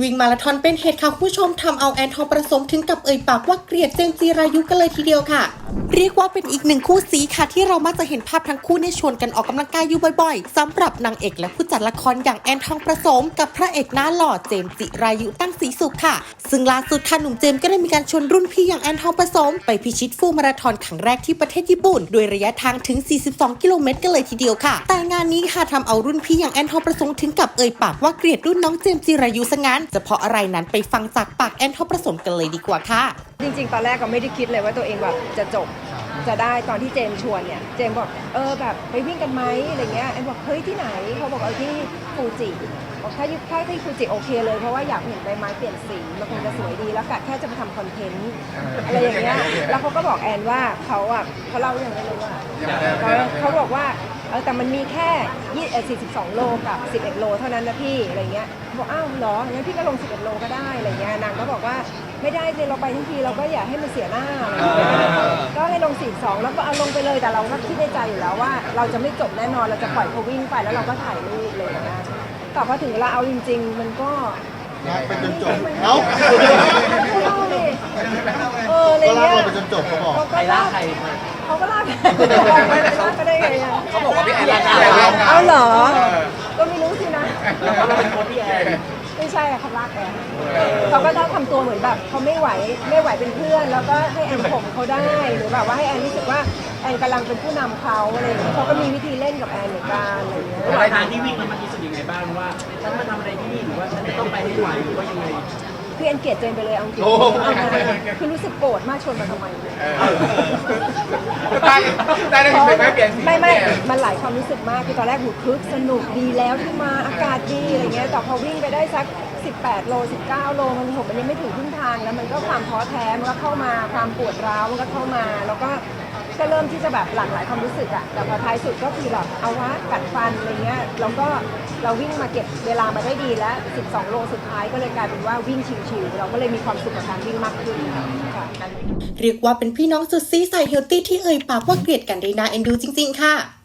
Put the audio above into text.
วิ่งมาราธอนเป็นเหตุค่ะคุณผู้ชมทำเอาแอนทองประสมถึงกับเอ่ยปากว่าเกลียดเจมส์จีรายุกันเลยทีเดียวค่ะเรียกว่าเป็นอีกหนึ่งคู่สีค่ะ ที่เรามักจะเห็นภาพทั้งคู่เนี่ยชวนกันออกกำลังกายอยู่บ่อยๆสำหรับนางเอกและผู้จัดละครอย่างแอนทองประสม กับพระเอกหน้าหล่อเจมส์จิรายุตั้งสีสุขค่ะ ซึ่งล่าสุดค่ะหนุ่มเจมส์ก็ได้มีการชวนรุ่นพี่อย่างแอนทองประสม ไปพิชิตฟูมาราธอนครั้งแรกที่ประเทศญี่ปุ่น โดยระยะทางถึง 42 กิโลเมตรกันเลยทีเดียวค่ะ แต่งานนี้ค่ะทำเอารุ่นพี่อย่างแอนทองประสมถึงกับเอ่ยปากว่าเกลียดรุ่นน้องเจมส์จิรายุซะงั้นจะเพราะอะไรนั้นไปฟังจากปากแอนทองประสมกันเลยดีกว่าค่ะ จริงๆ ตอนแรกก็ไม่ได้คิดเลยว่าตัวเองแบบจะจบ จะได้ตอนที่เจมส์ชวนเนี่ยเจมส์บอกเออแบบไปวิ่งกันไหมอะไรเงี้ยแอนบอกเฮ้ยที่ไหนเขาบอกเออที่ฟูจิบอกถ้ายุถ้าที่ฟูจิโอเคเลยเพราะว่าอยากเห็นใบไม้เปลี่ยนสีมันคงจะสวยดีแล้วกะแค่จะไปทำคอนเทนต์อะไรอย่างเงี้ยแล้วเขาก็บอกแอนว่าเขาอะเขาเล่าอย่างไรเลยว่าเขาเขาบอกว่าเออแต่มันมีแค่ยี่เอ่อ42 โลกับ 11 โลเท่านั้นนะพี่อะไรเงี้ยบอกอ้าวเหรองั้นพี่ก็ลง 11 โลก็ได้อะไรเงี้ยนางก็บอกว่า ไม่ได้เลยเราไปทั้งทีเราก็อย่าให้มันเสียหน้าอะไรเงี้ยก็ให้ลง42แล้วก็เอาลงไปเลยแต่เราก็คิดในใจอยู่แล้วว่า เราจะไม่จบแน่นอนเราจะปล่อยเขาวิ่งไปแล้วเราก็ถ่ายรูปเลยนะแต่พอถึงเวลาเอาจริง ๆ มันก็ไปจนจบมันเอ้าเขาเล่าดิเอออะไรก็ลากเงี้ยเราไปจนจบเขาบอกเขาก็ลากเขาก็ลากไม่ได้ลากก็ได้ไงอะเขาบอกว่าพี่แอนลากเอาเหรอก็ไม่รู้สินะแล้วก็เราเป็นโค้ชพี่แอน ไม่ใช่อะเขาลากแอนเขาก็ต้องทำตัวเหมือนแบบเขาไม่ไหวไม่ไหวเป็นเพื่อน แล้วก็ให้แอนผมเขาได้หรือแบบว่าให้แอนรู้สึกว่าแอนกำลังเป็นผู้นำเขาอะไรอย่างเงี้ยเขาก็มีวิธีเล่นกับแอนเหมือนกันอะไรอย่างเงี้ย ระหว่างทางที่วิ่งมันรู้สึกยังไงบ้างว่าฉันมาทำอะไรที่นี่หรือว่าฉันจะต้องไปให้ไหวหรือว่ายังไง คือแอนเกลียดเจนไปเลยเอาจริงโอ้เอามาคือรู้สึกโกรธมากชวนมาทำไมได้ได้ได้เห็นไหมเปลี่ยนสีไม่ไม่ มันหลายความรู้สึกมาก คือตอนแรกหูคึกสนุกดีแล้วที่มาอากาศดีอะไรเงี้ย แต่พอวิ่งไปได้สัก 18 โล 19 โล มันผมมันยังไม่ถึงครึ่งทาง แล้วมันก็ความท้อแท้ มันก็เข้ามา ความปวดร้าว มันก็เข้ามา แล้วก็ ก็เริ่มที่จะแบบหลากหลายความรู้สึกอะแต่พอท้ายสุดก็คือแบบเอาวะกัดฟันอะไรเงี้ยแล้วก็เราวิ่งมาเก็บเวลามาได้ดีแล้ว 12 โลสุดท้ายก็เลยกลายเป็นว่าวิ่งชิวๆเราก็เลยมีความสุขกับการวิ่งมากขึ้นค่ะเรียกว่าเป็นพี่น้องสุดซีใส่เฮลตี้ที่เอ่ยปากว่าเกลียดกันได้น่าเอ็นดูจริง ๆ ค่ะ